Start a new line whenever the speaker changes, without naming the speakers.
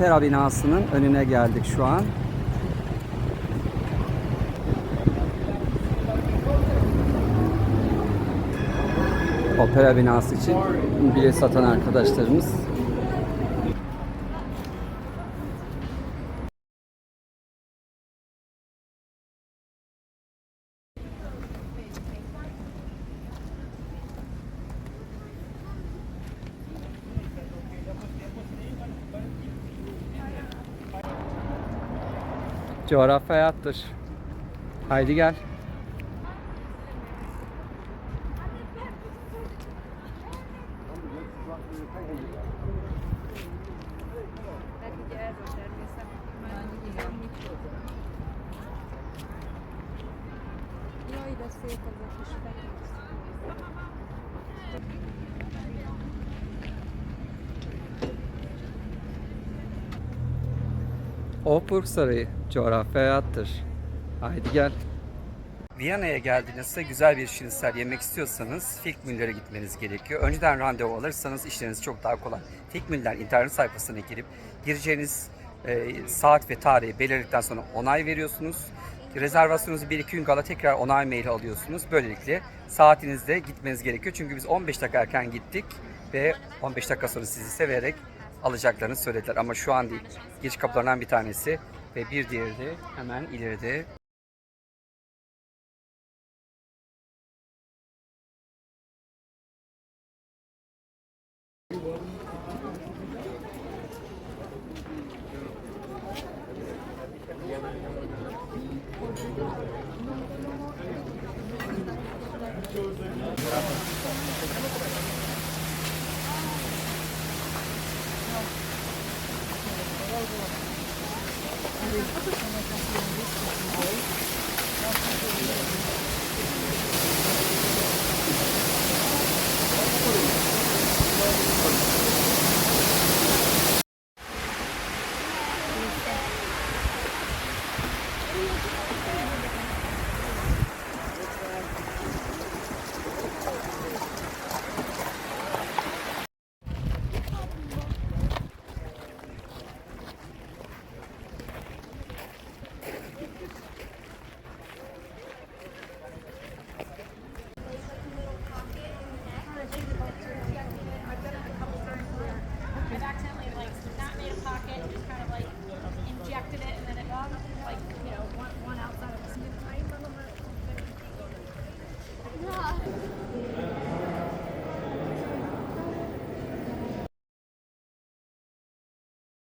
Opera binasının önüne geldik şu an. Opera binası için bilet satan arkadaşlarımız. Coğrafya hayattır. Haydi gel. Hofburg Sarayı coğrafya hayattır. Haydi gel. Viyana'ya geldiğinizde güzel bir şinisel yemek istiyorsanız Finkmüller'e gitmeniz gerekiyor. Önceden randevu alırsanız işleriniz çok daha kolay. Finkmüller internet sayfasına girip gireceğiniz e, saat ve tarihi belirledikten sonra onay veriyorsunuz. Rezervasyonunuzu bir iki gün kala tekrar onay maili alıyorsunuz. Böylelikle saatinizde gitmeniz gerekiyor. Çünkü biz 15 dakika erken gittik ve 15 dakika sonra sizi severek alacaklarını söylediler. Ama şu an değil. Giriş kapılarından bir tanesi ve bir diğeri de hemen ileride. Thank you. Thank you.